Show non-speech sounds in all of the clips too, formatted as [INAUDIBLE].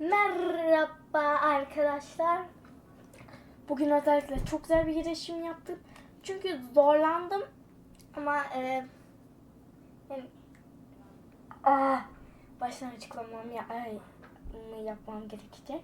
Merhaba arkadaşlar. Bugün özellikle çok güzel bir girişim yaptım. Çünkü zorlandım ama e, yani, ah, baştan açıklamam ya, ay, yapmam gerekecek.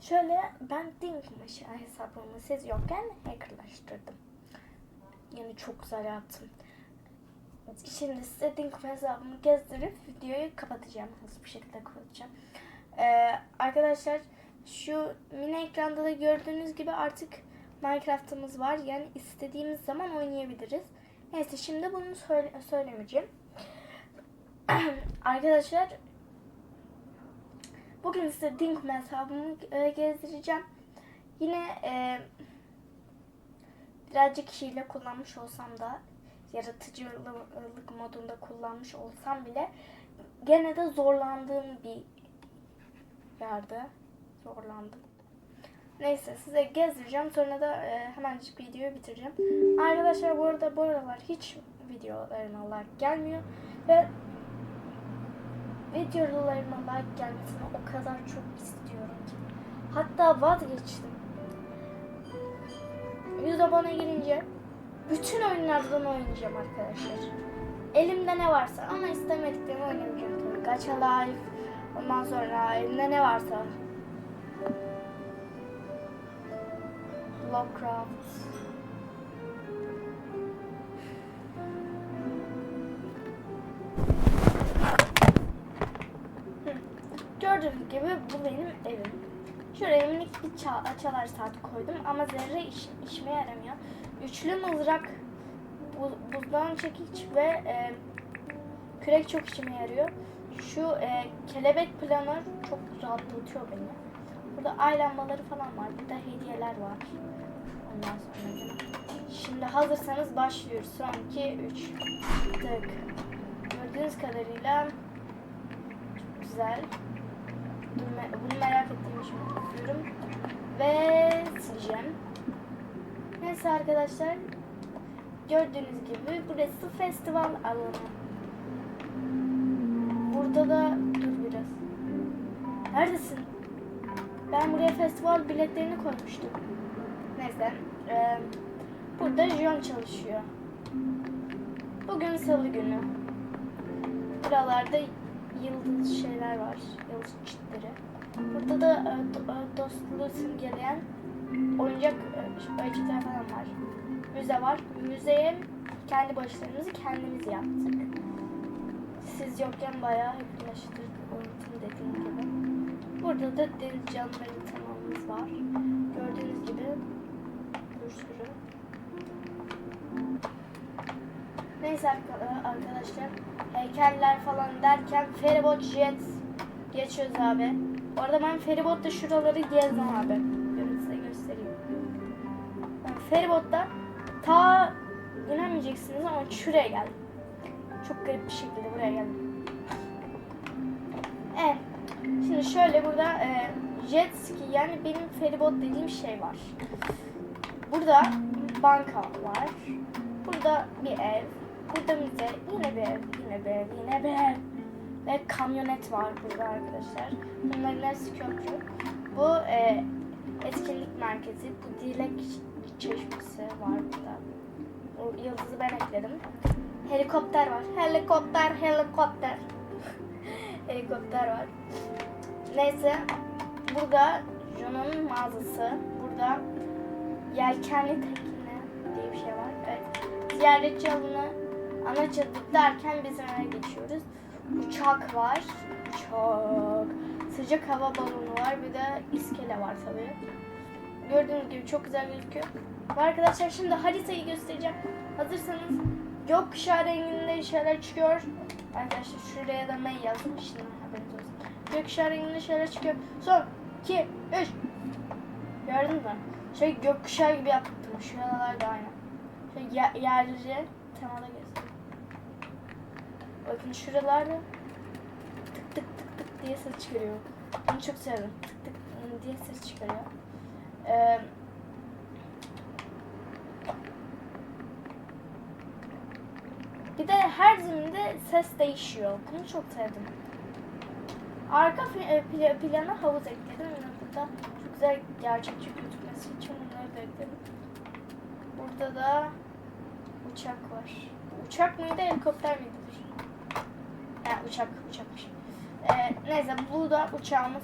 Şöyle ben Dinkmaşı hesabımı siz yokken hackerlaştırdım. Yani çok güzel yaptım. Şimdi size Dinkum hesabımı gezdirip videoyu kapatacağım. Hızlı bir şekilde kapatacağım. Ee, arkadaşlar şu mini ekranda da gördüğünüz gibi artık Minecraft'ımız var. Yani istediğimiz zaman oynayabiliriz. Neyse şimdi bunu söyle söylemeyeceğim. [CLEARS THROAT] arkadaşlar bugün size Dinkum hesabımı e, gezdireceğim. Yine e, birazcık hile kullanmış olsam da yaratıcılık modunda kullanmış olsam bile gene de zorlandığım bir yerde zorlandım. Neyse size gezdireceğim sonra da e, hemencik videoyu bitireceğim. Arkadaşlar bu arada bu aralar hiç videolarıma like gelmiyor ve videolarıma like gelmesini o kadar çok istiyorum ki. Hatta vazgeçtim. 100 abone gelince bütün oyunlardan oynayacağım arkadaşlar. Elimde ne varsa ama istemediklerimi oynamayacağım. Gacha Life, ondan sonra elimde ne varsa. Lovecraft. Gördüğünüz gibi bu benim evim. Şuraya minik bir ça- çalar saat koydum ama zerre iş, işime yaramıyor. Üçlü mızrak, bu, buzdan çekiç ve e, kürek çok işime yarıyor. Şu e, kelebek planör çok rahatlatıyor beni. Burada ay lambaları falan var. Burada hediyeler var. Ondan sonra Şimdi hazırsanız başlıyoruz. Son 2, 3. Tık. Gördüğünüz kadarıyla çok güzel. Bunu me- Bunu merak ettiğim için bakıyorum. Ve sileceğim. Neyse arkadaşlar. Gördüğünüz gibi burası festival alanı. Burada da dur biraz. Neredesin? Ben buraya festival biletlerini koymuştum. Neyse. eee, burada John çalışıyor. Bugün salı günü. Buralarda yıldız şeyler var. Yıldız çitleri. Burada da e, do- e, dostluğu simgeleyen oyuncak e, falan var. Müze var. Müzeye kendi başlarımızı kendimiz yaptık. Siz yokken bayağı yaklaştık. Unuttum dediğim gibi. Burada da deniz canlıları temamız var. Gördüğünüz gibi bir sürü. Neyse arka- arkadaşlar heykeller falan derken feribot jet geçiyoruz abi. Bu arada ben feribotta şuraları gezdim abi. Görün size göstereyim. Ben feribotta ta inanmayacaksınız ama şuraya geldim. Çok garip bir şekilde buraya geldim. Evet. Şimdi şöyle burada e, jet ski yani benim feribot dediğim şey var. Burada banka var. Burada bir ev. Burada müze. Yine bir ev. Yine bir ev. Yine bir ev. Ve kamyonet var burada arkadaşlar. Bunların hepsi köprü. Bu e, etkinlik merkezi. Bu dilek çeşmesi var burada. O yıldızı ben ekledim. Helikopter var. Helikopter, helikopter. [LAUGHS] helikopter var. Neyse. Burada John'un mağazası. Burada yelkenli tekne diye bir şey var. Evet. Ziyaretçi alanı ana çatık derken biz öne geçiyoruz. Uçak var. Uçak. Sıcak hava balonu var. Bir de iskele var tabii. Gördüğünüz gibi çok güzel gözüküyor. Arkadaşlar şimdi haritayı göstereceğim. Hazırsanız gökkuşağı renginde şeyler çıkıyor. Arkadaşlar şuraya da ben yazdım şimdi haberiniz olsun. Gökkuşağı renginde şeyler çıkıyor. Son 2 3 Gördün mü? Şey gökkuşağı gibi yaptım. Şuralar da aynı. Şey yer, yerleri temada göstereyim. Bakın şuralarda tık tık tık tık diye ses çıkarıyor. Bunu çok sevdim. Tık tık diye ses çıkarıyor. Ee, bir de her zeminde ses değişiyor. Bunu çok sevdim. Arka e, pla- plana havuz ekledim. Ve burada çok güzel gerçekçi gözükmesi için bunları da ekledim. Burada da uçak var. Uçak mıydı, helikopter miydi? Yani uçak, uçakmış. Ee, neyse bu da uçağımız.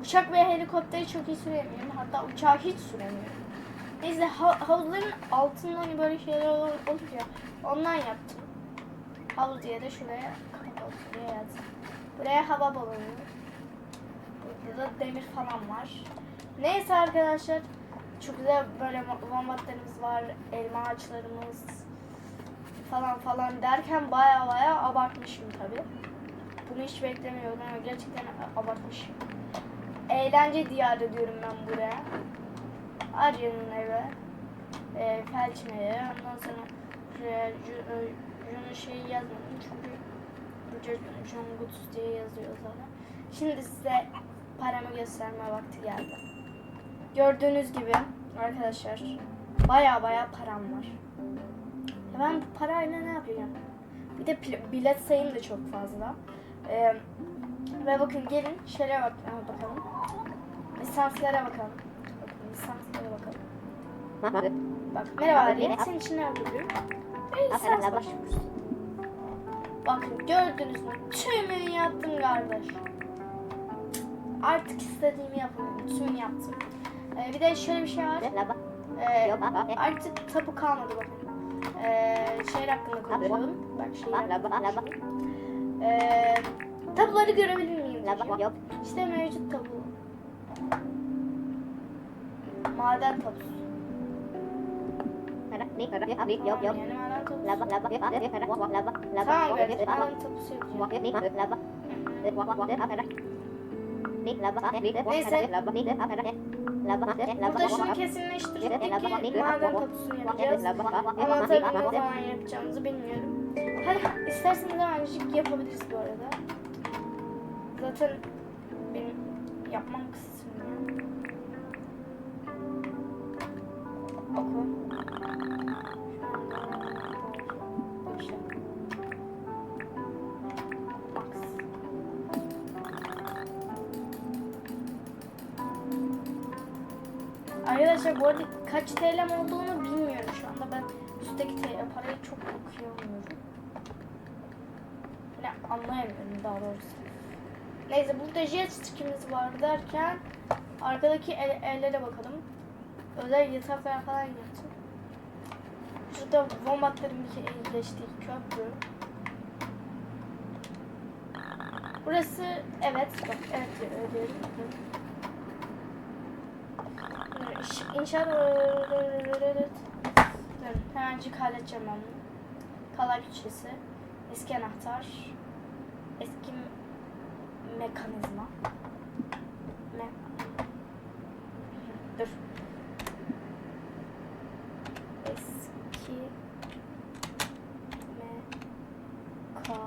Uçak ve helikopteri çok iyi süremiyorum. Hatta uçağı hiç süremiyorum. Neyse ha- havuzların altında hani böyle şeyler olur ya. Ondan yaptım. Havuz diye de şuraya kapatalım. Buraya yazdım. Buraya hava balonu. Burada da demir falan var. Neyse arkadaşlar. Çok güzel böyle bombatlarımız var. Elma ağaçlarımız falan falan derken baya baya abartmışım tabi. Bunu hiç beklemiyordum ama gerçekten abartmışım. Eğlence diyarı diyorum ben buraya. Arya'nın evi. E, Felçin. Ondan sonra şuraya Jun'un şeyi yazmadım çünkü Ju- Jun Guts diye yazıyor zaten. Şimdi size paramı gösterme vakti geldi. Gördüğünüz gibi arkadaşlar baya baya param var. Ya Ben bu parayla ne yapacağım? Bir de bilet sayım da çok fazla. Ee, ve bakın gelin şöyle bak bakalım. Lisanslara bakalım. Bakın lisanslara bakalım. Bak merhaba Arya. Senin için ne yapabilirim? Lisans başvurusu. Bakın gördünüz mü? Tümünü yaptım kardeş. Artık istediğimi yapıyorum. Tümünü yaptım. Ee, bir de şöyle bir şey var. Ee, artık tapu kalmadı bakın. Ee, şehir hakkında konuşalım. Bak şehir hakkında. Ee, tabuları görebilir miyim? İşte mevcut tabu. Maden tabusu. Burada şunu kesinleştirdik ki maden tapusunu yapacağız. Ama tabii ne zaman yapacağımızı bilmiyorum. Hadi isterseniz hemencik yapabiliriz bu arada. Zaten benim yapmam sürüyor. Oku. Arkadaşlar bu arada kaç TL'm olduğunu bilmiyorum şu anda. Ben üstteki TL parayı çok okuyamıyorum. Ne anlayamıyorum daha doğrusu. Neyse burada jet stickimiz var derken arkadaki el, ellere bakalım. Özel yataklar falan yaptım. Şurada bombatların bir geçtiği köprü. Burası evet bak evet diyorum. İnşaat hemencik halledeceğim ben bunu. Kalay küçesi. Eski anahtar. Eski mekanizma. Me Dur. Eski meka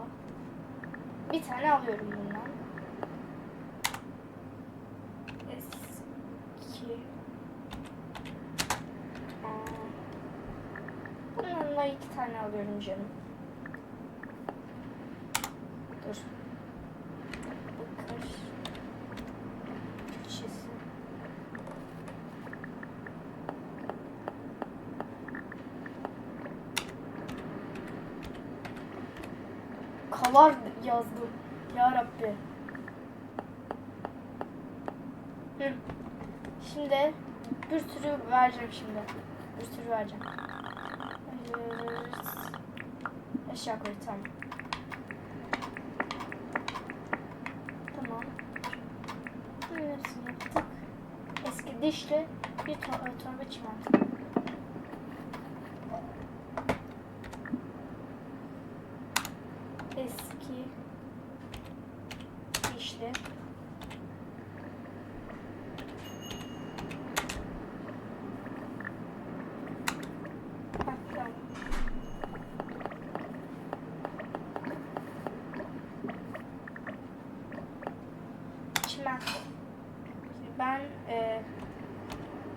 Bir tane alıyorum bundan. Eski Aa. Da iki tane alıyorum canım. Dur. Bakır. Köşesi. Kalar yazdım. Ya Rabbi. Şimdi bir sürü vereceğim şimdi. Bir sürü vereceğim. Eşya koy tamam. Tamam. Bunun hepsini yaptık. Eski dişli bir to torba çimen. Eski dişli. Heh, tamam. Çimen. Ben e,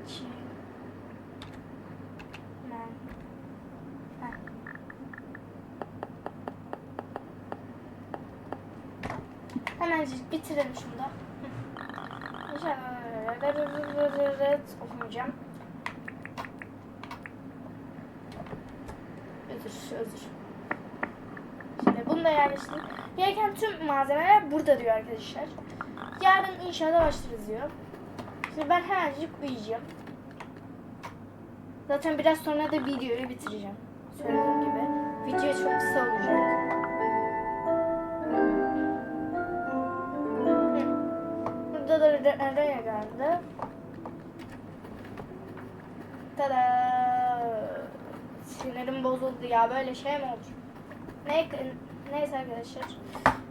çimen. Heh. Hemencik bitirelim şunu da. Okumayacağım. Özür, özür. Şimdi bunu da yerleştirdim. Gereken tüm malzemeler burada diyor arkadaşlar. Yarın inşaata başlarız diyor. Şimdi ben hemencik uyuyacağım. Zaten biraz sonra da videoyu bitireceğim. Söylediğim gibi. Video çok kısa olacak. Burada da araya geldi. Tada! Sinirim bozuldu ya böyle şey mi olur? Ne, neyse arkadaşlar.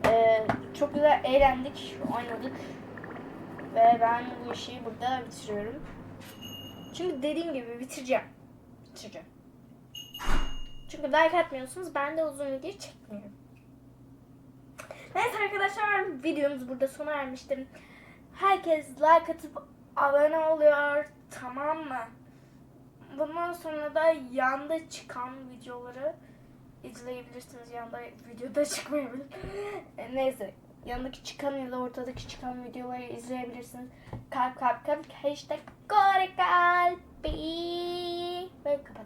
Ee, çok güzel eğlendik, oynadık. Ve ben bu işi burada bitiriyorum. Çünkü dediğim gibi bitireceğim. Bitireceğim. Çünkü like atmıyorsunuz. Ben de uzun video çekmiyorum. Neyse arkadaşlar videomuz burada sona ermiştir. Herkes like atıp abone oluyor. Tamam mı? Bundan sonra da yanda çıkan videoları izleyebilirsiniz. Yanda videoda [LAUGHS] çıkmayabilir. E, Neyse. Yandaki çıkan ya da ortadaki çıkan videoları izleyebilirsiniz. Kalp kalp kalp hashtag kore kalbi. Ve kapat.